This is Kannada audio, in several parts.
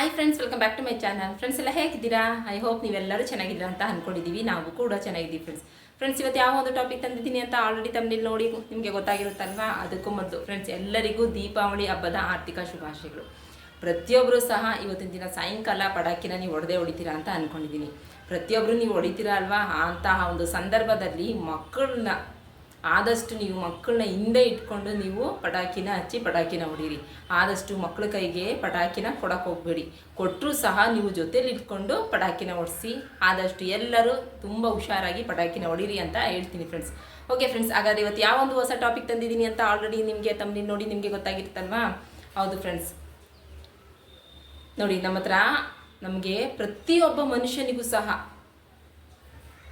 Hi friends welcome back to my channel friends ಎಲ್ಲ ಹೇಗಿದ್ದೀರಾ? ಐ ಹೋಪ್ ನೀವೆಲ್ಲರೂ ಚೆನ್ನಾಗಿದ್ದೀರಾ ಅಂತ ಅಂದ್ಕೊಂಡಿದ್ದೀವಿ ನಾವು ಕೂಡ ಚೆನ್ನಾಗಿದ್ದೀವಿ ಫ್ರೆಂಡ್ಸ್ ಫ್ರೆಂಡ್ಸ್ ಇವತ್ತು ಯಾವ ಒಂದು ಟಾಪಿಕ್ ತಂದಿದ್ದೀನಿ ಅಂತ ಆಲ್ರೆಡಿ ತಮ್ಮಲ್ಲಿ ನೋಡಿ ನಿಮಗೆ ಗೊತ್ತಾಗಿರುತ್ತಲ್ವಾ? ಅದಕ್ಕೂ ಮೊದಲು ಫ್ರೆಂಡ್ಸ್ ಎಲ್ಲರಿಗೂ ದೀಪಾವಳಿ ಹಬ್ಬದ ಆರ್ಥಿಕ ಶುಭಾಶಯಗಳು. ಪ್ರತಿಯೊಬ್ಬರು ಸಹ ಇವತ್ತಿನ ದಿನ ಸಾಯಂಕಾಲ ಪಟಾಕಿನ ನೀವು ಹೊಡೆದೇ ಹೊಡಿತೀರಾ ಅಂತ ಅಂದ್ಕೊಂಡಿದ್ದೀನಿ ಪ್ರತಿಯೊಬ್ಬರು ನೀವು ಹೊಡಿತೀರಾ ಅಲ್ವಾ? ಅಂತಹ ಒಂದು ಸಂದರ್ಭದಲ್ಲಿ ಮಕ್ಕಳನ್ನ ಆದಷ್ಟು ನೀವು ಮಕ್ಕಳನ್ನ ಹಿಂದೆ ಇಟ್ಕೊಂಡು ನೀವು ಪಟಾಕಿನ ಹಚ್ಚಿ ಪಟಾಕಿನ ಹೊಡೀರಿ. ಆದಷ್ಟು ಮಕ್ಕಳ ಕೈಗೆ ಪಟಾಕಿನ ಕೊಡಕ್ಕೆ ಹೋಗಬೇಡಿ. ಕೊಟ್ಟರೂ ಸಹ ನೀವು ಜೊತೇಲಿ ಇಟ್ಕೊಂಡು ಪಟಾಕಿನ ಹೊಡಿಸಿ, ಆದಷ್ಟು ಎಲ್ಲರೂ ತುಂಬ ಹುಷಾರಾಗಿ ಪಟಾಕಿನ ಹೊಡೀರಿ ಅಂತ ಹೇಳ್ತೀನಿ ಫ್ರೆಂಡ್ಸ್ ಓಕೆ ಫ್ರೆಂಡ್ಸ್ ಹಾಗಾದ್ರೆ ಇವತ್ತು ಯಾವ ಒಂದು ಹೊಸ ಟಾಪಿಕ್ ತಂದಿದ್ದೀನಿ ಅಂತ ಆಲ್ರೆಡಿ ನಿಮಗೆ ತಮ್ಮಲ್ಲಿ ನೋಡಿ ನಿಮಗೆ ಗೊತ್ತಾಗಿರ್ತಲ್ವಾ ಹೌದು ಫ್ರೆಂಡ್ಸ್ ನೋಡಿ, ನಮ್ಮ ಹತ್ರ ನಮಗೆ ಪ್ರತಿಯೊಬ್ಬ ಮನುಷ್ಯನಿಗೂ ಸಹ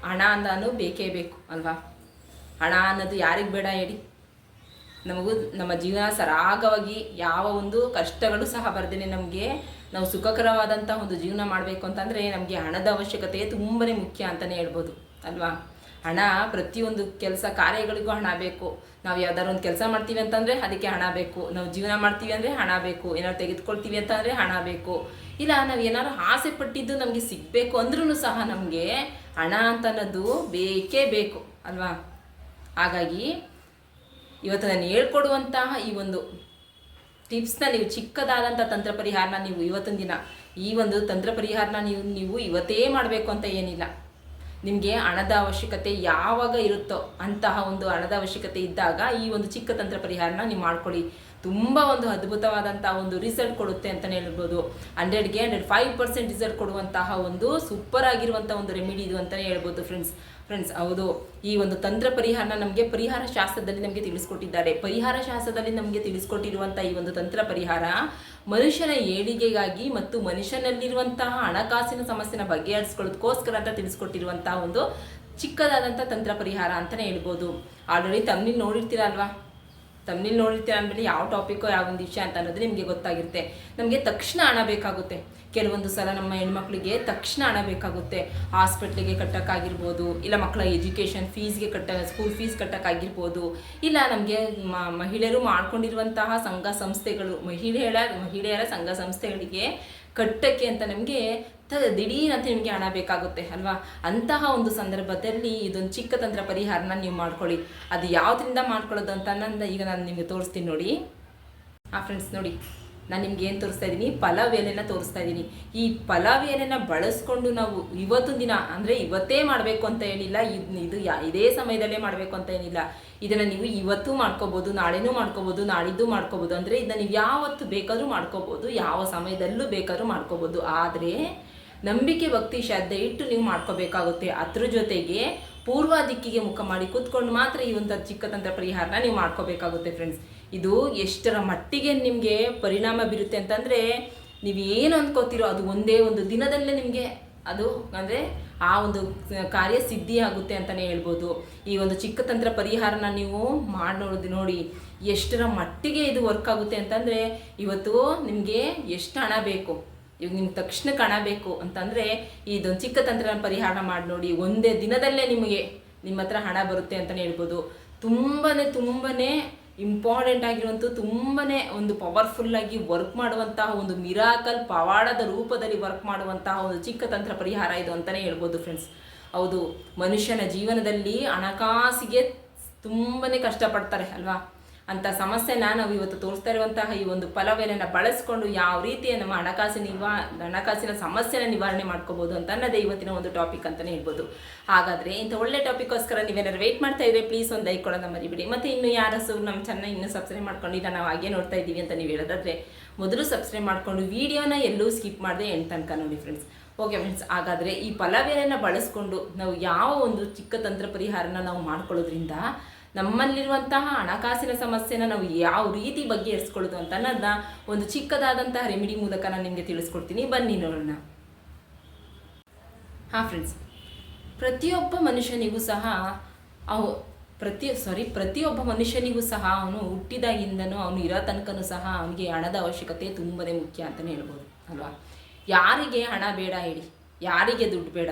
ಹಣ ಅಂದಾನು ಬೇಕೇ ಬೇಕು, ಅಲ್ವಾ? ಹಣ ಅನ್ನೋದು ಯಾರಿಗೆ ಬೇಡ ಹೇಳಿ? ನಮಗೂ ನಮ್ಮ ಜೀವನ ಸರಾಗವಾಗಿ ಯಾವ ಒಂದು ಕಷ್ಟಗಳು ಸಹ ಬರ್ದೇನೆ ನಮಗೆ ನಾವು ಸುಖಕರವಾದಂಥ ಒಂದು ಜೀವನ ಮಾಡಬೇಕು ಅಂತಂದರೆ ನಮಗೆ ಹಣದ ಅವಶ್ಯಕತೆ ತುಂಬಾ ಮುಖ್ಯ ಅಂತಲೇ ಹೇಳ್ಬೋದು, ಅಲ್ವಾ? ಹಣ ಪ್ರತಿಯೊಂದು ಕೆಲಸ ಕಾರ್ಯಗಳಿಗೂ ಹಣ ಬೇಕು. ನಾವು ಯಾವ್ದಾದ್ರು ಒಂದು ಕೆಲಸ ಮಾಡ್ತೀವಿ ಅಂತಂದರೆ ಅದಕ್ಕೆ ಹಣ ಬೇಕು. ನಾವು ಜೀವನ ಮಾಡ್ತೀವಿ ಅಂದರೆ ಹಣ ಬೇಕು. ಏನಾದ್ರು ತೆಗೆದುಕೊಳ್ತೀವಿ ಅಂತಂದರೆ ಹಣ ಬೇಕು. ಇಲ್ಲ, ನಾವು ಏನಾದ್ರು ಆಸೆ ಪಟ್ಟಿದ್ದು ನಮಗೆ ಸಿಗಬೇಕು ಅಂದ್ರೂ ಸಹ ನಮಗೆ ಹಣ ಅಂತ ಅನ್ನೋದು ಬೇಕೇ ಬೇಕು, ಅಲ್ವಾ? ಹಾಗಾಗಿ ಇವತ್ತು ನಾನು ಹೇಳ್ಕೊಡುವಂತಹ ಈ ಒಂದು ಟಿಪ್ಸ್ನ ನೀವು ಚಿಕ್ಕದಾದಂಥ ತಂತ್ರ ಪರಿಹಾರನ ನೀವು ಇವತ್ತಿನ ದಿನ ಈ ಒಂದು ತಂತ್ರ ಪರಿಹಾರನ ನೀವು ನೀವು ಇವತ್ತೇ ಮಾಡಬೇಕು ಅಂತ ಏನಿಲ್ಲ. ನಿಮಗೆ ಹಣದ ಅವಶ್ಯಕತೆ ಯಾವಾಗ ಇರುತ್ತೋ ಅಂತಹ ಒಂದು ಹಣದ ಅವಶ್ಯಕತೆ ಇದ್ದಾಗ ಈ ಒಂದು ಚಿಕ್ಕ ತಂತ್ರ ಪರಿಹಾರನ ನೀವು ಮಾಡ್ಕೊಳ್ಳಿ. ತುಂಬ ಒಂದು ಅದ್ಭುತವಾದಂಥ ಒಂದು ರಿಸಲ್ಟ್ ಕೊಡುತ್ತೆ ಅಂತಲೇ ಹೇಳ್ಬೋದು. ಹಂಡ್ರೆಡ್ಗೆ ಹಂಡ್ರೆಡ್ ಫೈವ್ ಪರ್ಸೆಂಟ್ ರಿಸಲ್ಟ್ ಕೊಡುವಂತಹ ಒಂದು ಸೂಪರ್ ಆಗಿರುವಂಥ ಒಂದು ರೆಮಿಡಿ ಇದು ಅಂತಲೇ ಹೇಳ್ಬೋದು ಫ್ರೆಂಡ್ಸ್ ಫ್ರೆಂಡ್ಸ್ ಹೌದು. ಈ ಒಂದು ತಂತ್ರ ಪರಿಹಾರನ ನಮಗೆ ಪರಿಹಾರ ಶಾಸ್ತ್ರದಲ್ಲಿ ನಮಗೆ ತಿಳಿಸ್ಕೊಟ್ಟಿದ್ದಾರೆ. ಪರಿಹಾರ ಶಾಸ್ತ್ರದಲ್ಲಿ ನಮಗೆ ತಿಳಿಸ್ಕೊಟ್ಟಿರುವಂಥ ಈ ಒಂದು ತಂತ್ರ ಪರಿಹಾರ ಮನುಷ್ಯನ ಏಳಿಗೆಗಾಗಿ ಮತ್ತು ಮನುಷ್ಯನಲ್ಲಿರುವಂತಹ ಹಣಕಾಸಿನ ಸಮಸ್ಯೆನ ಬಗೆಹರಿಸ್ಕೊಳ್ಳೋದಕ್ಕೋಸ್ಕರ ಅಂತ ತಿಳಿಸ್ಕೊಟ್ಟಿರುವಂತಹ ಒಂದು ಚಿಕ್ಕದಾದಂಥ ತಂತ್ರ ಪರಿಹಾರ ಅಂತಲೇ ಹೇಳ್ಬೋದು. ಆಲ್ರೆಡಿ ತಮ್ಮಲ್ಲಿ ನೋಡಿರ್ತೀರ ಅಲ್ವಾ ತಮ್ಮಲ್ಲಿ ನೋಡಿರ್ತೀರ ಅಂದಮೇಲೆ ಯಾವ ಟಾಪಿಕ್ಕೋ ಯಾವ ಒಂದು ವಿಷಯ ಅಂತ ಅನ್ನೋದು ನಿಮಗೆ ಗೊತ್ತಾಗಿರುತ್ತೆ. ನಮಗೆ ತಕ್ಷಣ ಹಣ ಬೇಕಾಗುತ್ತೆ. ಕೆಲವೊಂದು ಸಲ ನಮ್ಮ ಹೆಣ್ಮಕ್ಳಿಗೆ ತಕ್ಷಣ ಹಣ ಬೇಕಾಗುತ್ತೆ. ಹಾಸ್ಪಿಟ್ಲಿಗೆ ಕಟ್ಟೋಕ್ಕಾಗಿರ್ಬೋದು, ಇಲ್ಲ ಮಕ್ಕಳ ಎಜುಕೇಷನ್ ಫೀಸ್ಗೆ ಕಟ್ಟ, ಸ್ಕೂಲ್ ಫೀಸ್ ಕಟ್ಟೋಕ್ಕಾಗಿರ್ಬೋದು, ಇಲ್ಲ ನಮಗೆ ಮಹಿಳೆಯರು ಮಾಡ್ಕೊಂಡಿರುವಂತಹ ಸಂಘ ಸಂಸ್ಥೆಗಳು, ಮಹಿಳೆಯರ ಮಹಿಳೆಯರ ಸಂಘ ಸಂಸ್ಥೆಗಳಿಗೆ ಕಟ್ಟಕ್ಕೆ ಅಂತ ನಮಗೆ ತ, ದಿಢೀರ್ ಅಂತ ನಿಮಗೆ ಹಣ ಬೇಕಾಗುತ್ತೆ, ಅಲ್ವಾ? ಅಂತಹ ಒಂದು ಸಂದರ್ಭದಲ್ಲಿ ಇದೊಂದು ಚಿಕ್ಕ ತಂತ್ರ ಪರಿಹಾರನ ನೀವು ಮಾಡ್ಕೊಳ್ಳಿ. ಅದು ಯಾವುದರಿಂದ ಮಾಡ್ಕೊಳ್ಳೋದು ಅಂತ ನನ್ನ ಈಗ ನಾನು ನಿಮಗೆ ತೋರಿಸ್ತೀನಿ ನೋಡಿ. ಆ ಫ್ರೆಂಡ್ಸ್ ನೋಡಿ. ನಾನು ನಿಮ್ಗೆ ಏನು ತೋರಿಸ್ತಾ ಇದ್ದೀನಿ ಪಲಾವ್ ಎಲೆನ ತೋರಿಸ್ತಾ ಇದ್ದೀನಿ ಈ ಪಲಾವ್ ಎಲೆನ ಬಳಸ್ಕೊಂಡು ನಾವು ಇವತ್ತು ದಿನ, ಅಂದರೆ ಇವತ್ತೇ ಮಾಡಬೇಕು ಅಂತ ಏನಿಲ್ಲ, ಇದು ಇದು ಯಾ, ಇದೇ ಸಮಯದಲ್ಲೇ ಮಾಡಬೇಕು ಅಂತ ಏನಿಲ್ಲ. ಇದನ್ನು ನೀವು ಇವತ್ತು ಮಾಡ್ಕೋಬೋದು, ನಾಳೆನೂ ಮಾಡ್ಕೋಬೋದು, ನಾಳಿದ್ದು ಮಾಡ್ಕೋಬೋದು. ಅಂದರೆ ಇದನ್ನ ನೀವು ಯಾವತ್ತು ಬೇಕಾದರೂ ಮಾಡ್ಕೋಬೋದು, ಯಾವ ಸಮಯದಲ್ಲೂ ಬೇಕಾದರೂ ಮಾಡ್ಕೋಬೋದು. ಆದರೆ ನಂಬಿಕೆ, ಭಕ್ತಿ, ಶ್ರದ್ಧೆ ಇಟ್ಟು ನೀವು ಮಾಡ್ಕೋಬೇಕಾಗುತ್ತೆ. ಅದ್ರ ಜೊತೆಗೆ ಪೂರ್ವ ದಿಕ್ಕಿಗೆ ಮುಖ ಮಾಡಿ ಕೂತ್ಕೊಂಡು ಮಾತ್ರ ಈ ಒಂದು ಚಿಕ್ಕ ತಂತ್ರ ಪರಿಹಾರನ ನೀವು ಮಾಡ್ಕೋಬೇಕಾಗುತ್ತೆ ಫ್ರೆಂಡ್ಸ್ ಇದು ಎಷ್ಟರ ಮಟ್ಟಿಗೆ ನಿಮಗೆ ಪರಿಣಾಮ ಬೀರುತ್ತೆ ಅಂತಂದರೆ ನೀವು ಏನು ಅಂದ್ಕೋತೀರೋ ಅದು ಒಂದೇ ಒಂದು ದಿನದಲ್ಲೇ ನಿಮಗೆ ಅದು ಅಂದರೆ ಆ ಒಂದು ಕಾರ್ಯ ಸಿದ್ಧಿ ಆಗುತ್ತೆ ಅಂತಲೇ ಹೇಳ್ಬೋದು. ಈ ಒಂದು ಚಿಕ್ಕ ತಂತ್ರ ಪರಿಹಾರನ ನೀವು ಮಾಡಿ ನೋಡಿ ಎಷ್ಟರ ಮಟ್ಟಿಗೆ ಇದು ವರ್ಕ್ ಆಗುತ್ತೆ ಅಂತಂದರೆ ಇವತ್ತು ನಿಮಗೆ ಎಷ್ಟು ಹಣ ಬೇಕು? ಇವಾಗ ನಿಮ್ಗೆ ತಕ್ಷಣಕ್ಕೆ ಹಣ ಬೇಕು ಅಂತಂದರೆ ಇದೊಂದು ಚಿಕ್ಕ ತಂತ್ರ ಪರಿಹಾರ ಮಾಡಿ ನೋಡಿ ಒಂದೇ ದಿನದಲ್ಲೇ ನಿಮಗೆ ನಿಮ್ಮ ಹತ್ರ ಹಣ ಬರುತ್ತೆ ಅಂತಲೇ ಹೇಳ್ಬೋದು. ತುಂಬಾ ತುಂಬಾ ಇಂಪಾರ್ಟೆಂಟ್ ಆಗಿರುವಂಥ ತುಂಬಾ ಒಂದು ಪವರ್ಫುಲ್ಲಾಗಿ ವರ್ಕ್ ಮಾಡುವಂತಹ ಒಂದು ಮಿರಾಕಲ್ ಪವಾಡದ ರೂಪದಲ್ಲಿ ವರ್ಕ್ ಮಾಡುವಂತಹ ಒಂದು ಚಿಕ್ಕ ತಂತ್ರ ಪರಿಹಾರ ಇದು ಅಂತಲೇ ಹೇಳ್ಬೋದು ಫ್ರೆಂಡ್ಸ್ ಹೌದು, ಮನುಷ್ಯನ ಜೀವನದಲ್ಲಿ ಹಣಕಾಸಿಗೆ ತುಂಬಾ ಕಷ್ಟಪಡ್ತಾರೆ, ಅಲ್ವಾ? ಅಂಥ ಸಮಸ್ಯೆನ ನಾವು ಇವತ್ತು ತೋರಿಸ್ತಾ ಇರುವಂತಹ ಈ ಒಂದು ಫಲವೆಲೆನ ಬಳಸ್ಕೊಂಡು ಯಾವ ರೀತಿಯ ನಮ್ಮ ಹಣಕಾಸಿನ ನಿವಾ, ಹಣಕಾಸಿನ ಸಮಸ್ಯೆನ ನಿವಾರಣೆ ಮಾಡ್ಕೋಬೋದು ಅಂತ ಅನ್ನೋದೇ ಇವತ್ತಿನ ಒಂದು ಟಾಪಿಕ್ ಅಂತಲೇ ಹೇಳ್ಬೋದು. ಹಾಗಾದರೆ ಇಂಥ ಒಳ್ಳೆ ಟಾಪಿಕ್ಗೋಸ್ಕರ ನೀವೇನಾದ್ರು ವೆಯ್ಟ್ ಮಾಡ್ತಾ ಇದ್ರೆ ಪ್ಲೀಸ್ ಒಂದು ಲೈಕ್ ಕೊಡೋದ ಮರಿಬಿಡಿ. ಮತ್ತು ಇನ್ನು ಯಾರಸು ನಮ್ಮ ಚಾನಲ್ ಇನ್ನೂ ಸಬ್ಸ್ಕ್ರೈಬ್ ಮಾಡ್ಕೊಂಡಿಲ್ಲ, ನಾವು ಹಾಗೆ ನೋಡ್ತಾ ಇದ್ದೀವಿ ಅಂತ ನೀವು ಹೇಳೋದಾದ್ರೆ ಮೊದಲು ಸಬ್ಸ್ಕ್ರೈಬ್ ಮಾಡಿಕೊಂಡು ವೀಡಿಯೋನ ಎಲ್ಲೂ ಸ್ಕಿಪ್ ಮಾಡದೆ ಎಂಟು ತನಕ ನೋಡಿ ಫ್ರೆಂಡ್ಸ್ ಓಕೆ ಫ್ರೆಂಡ್ಸ್ ಹಾಗಾದರೆ ಈ ಫಲವೇನೆನ ಬಳಸ್ಕೊಂಡು ನಾವು ಯಾವ ಒಂದು ಚಿಕ್ಕ ತಂತ್ರ ಪರಿಹಾರನ ನಾವು ಮಾಡ್ಕೊಳ್ಳೋದ್ರಿಂದ ನಮ್ಮಲ್ಲಿರುವಂತಹ ಹಣಕಾಸಿನ ಸಮಸ್ಯೆನ ನಾವು ಯಾವ ರೀತಿ ಬಗೆಹರಿಸ್ಕೊಳ್ಳೋದು ಅಂತ ಅನ್ನೋದನ್ನ ಒಂದು ಚಿಕ್ಕದಾದಂತಹ ರೆಮಿಡಿ ಮೂಲಕ ನಾನು ನಿಮಗೆ ತಿಳಿಸ್ಕೊಡ್ತೀನಿ. ಬನ್ನಿ ನೋಡೋಣ. ಹಾಂ ಫ್ರೆಂಡ್ಸ್ ಪ್ರತಿಯೊಬ್ಬ ಮನುಷ್ಯನಿಗೂ ಸಹ ಅವು ಪ್ರತಿ ಸಾರಿ ಪ್ರತಿಯೊಬ್ಬ ಮನುಷ್ಯನಿಗೂ ಸಹ ಅವನು ಹುಟ್ಟಿದಾಗಿಂದನೂ ಅವನು ಇರೋ ತನಕನೂ ಸಹ ಅವನಿಗೆ ಹಣದ ಅವಶ್ಯಕತೆ ತುಂಬನೇ ಮುಖ್ಯ ಅಂತಲೇ ಹೇಳ್ಬೋದು, ಅಲ್ವಾ? ಯಾರಿಗೆ ಹಣ ಬೇಡ ಹೇಳಿ, ಯಾರಿಗೆ ದುಡ್ಡು ಬೇಡ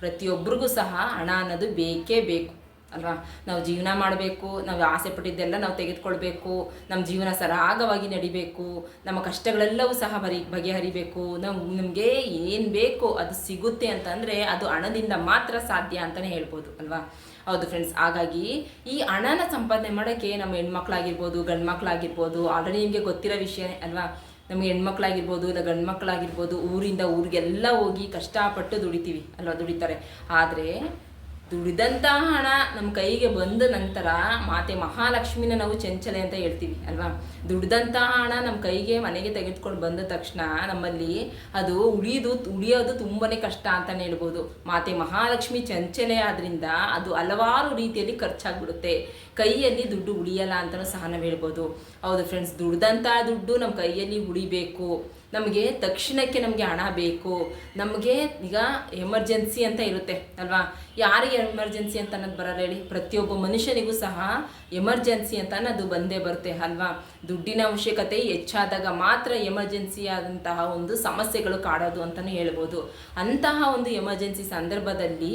ಪ್ರತಿಯೊಬ್ಬರಿಗೂ ಸಹ ಹಣ ಅನ್ನೋದು ಬೇಕೇ ಬೇಕು. ಅಲ್ವಾ? ನಾವು ಜೀವನ ಮಾಡಬೇಕು, ನಾವು ಆಸೆ ಪಟ್ಟಿದ್ದೆಲ್ಲ ನಾವು ತೆಗೆದುಕೊಳ್ಬೇಕು, ನಮ್ಮ ಜೀವನ ಸರಾಗವಾಗಿ ನಡಿಬೇಕು, ನಮ್ಮ ಕಷ್ಟಗಳೆಲ್ಲವೂ ಸಹ ಬರಿ, ಬಗೆಹರಿಬೇಕು, ನಾವು ನಮಗೆ ಏನು ಬೇಕು ಅದು ಸಿಗುತ್ತೆ ಅಂತಂದರೆ ಅದು ಹಣದಿಂದ ಮಾತ್ರ ಸಾಧ್ಯ ಅಂತಲೇ ಹೇಳ್ಬೋದು, ಅಲ್ವಾ? ಹೌದು ಫ್ರೆಂಡ್ಸ್ ಹಾಗಾಗಿ ಈ ಹಣನ ಸಂಪಾದನೆ ಮಾಡೋಕ್ಕೆ ನಮ್ಮ ಹೆಣ್ಮಕ್ಳಾಗಿರ್ಬೋದು ಗಂಡು ಮಕ್ಕಳಾಗಿರ್ಬೋದು ಆಲ್ರೆಡಿ ನಿಮಗೆ ಗೊತ್ತಿರೋ ವಿಷಯ, ಅಲ್ವಾ? ನಮಗೆ ಹೆಣ್ಮಕ್ಳಾಗಿರ್ಬೋದು, ಇಲ್ಲ ಗಂಡು ಮಕ್ಕಳಾಗಿರ್ಬೋದು ಊರಿಂದ ಊರಿಗೆಲ್ಲ ಹೋಗಿ ಕಷ್ಟಪಟ್ಟು ದುಡಿತೀವಿ, ಅಲ್ವಾ? ದುಡಿತಾರೆ. ಆದರೆ ದುಡಿದಂತಹ ಹಣ ನಮ್ಮ ಕೈಗೆ ಬಂದ ನಂತರ ಮಾತೆ ಮಹಾಲಕ್ಷ್ಮಿನ ನಾವು ಚಂಚಲೆ ಅಂತ ಹೇಳ್ತೀವಿ, ಅಲ್ವಾ? ದುಡ್ದಂತಹ ಹಣ ನಮ್ಮ ಕೈಗೆ ಮನೆಗೆ ತೆಗೆದುಕೊಂಡು ಬಂದ ತಕ್ಷಣ ನಮ್ಮಲ್ಲಿ ಅದು ಉಳಿಯೋದು ಉಳಿಯೋದು ತುಂಬನೇ ಕಷ್ಟ ಅಂತಲೇ ಹೇಳ್ಬೋದು. ಮಾತೆ ಮಹಾಲಕ್ಷ್ಮಿ ಚಂಚಲೆ ಆದ್ರಿಂದ ಅದು ಹಲವಾರು ರೀತಿಯಲ್ಲಿ ಖರ್ಚಾಗ್ಬಿಡುತ್ತೆ. ಕೈಯಲ್ಲಿ ದುಡ್ಡು ಉಳಿಯಲ್ಲ ಅಂತಲೂ ಸಹ ನಾವು ಹೇಳ್ಬೋದು. ಹೌದು ಫ್ರೆಂಡ್ಸ್ ದುಡ್ದಂಥ ದುಡ್ಡು ನಮ್ಮ ಕೈಯಲ್ಲಿ ಉಳಿಬೇಕು. ನಮಗೆ ತಕ್ಷಣಕ್ಕೆ ನಮಗೆ ಹಣ ಬೇಕು. ನಮಗೆ ಈಗ ಎಮರ್ಜೆನ್ಸಿ ಅಂತ ಇರುತ್ತೆ, ಅಲ್ವಾ? ಯಾರಿಗೆ ಎಮರ್ಜೆನ್ಸಿ ಅಂತ ಅನ್ನೋದು ಬರಲ್ಲ ಹೇಳಿ, ಪ್ರತಿಯೊಬ್ಬ ಮನುಷ್ಯನಿಗೂ ಸಹ ಎಮರ್ಜೆನ್ಸಿ ಅಂತ ಅನ್ನೋದು ಬಂದೇ ಬರುತ್ತೆ, ಅಲ್ವಾ? ದುಡ್ಡಿನ ಅವಶ್ಯಕತೆ ಹೆಚ್ಚಾದಾಗ ಮಾತ್ರ ಎಮರ್ಜೆನ್ಸಿ ಆದಂತಹ ಒಂದು ಸಮಸ್ಯೆಗಳು ಕಾಡೋದು ಅಂತಲೂ ಹೇಳ್ಬೋದು. ಅಂತಹ ಒಂದು ಎಮರ್ಜೆನ್ಸಿ ಸಂದರ್ಭದಲ್ಲಿ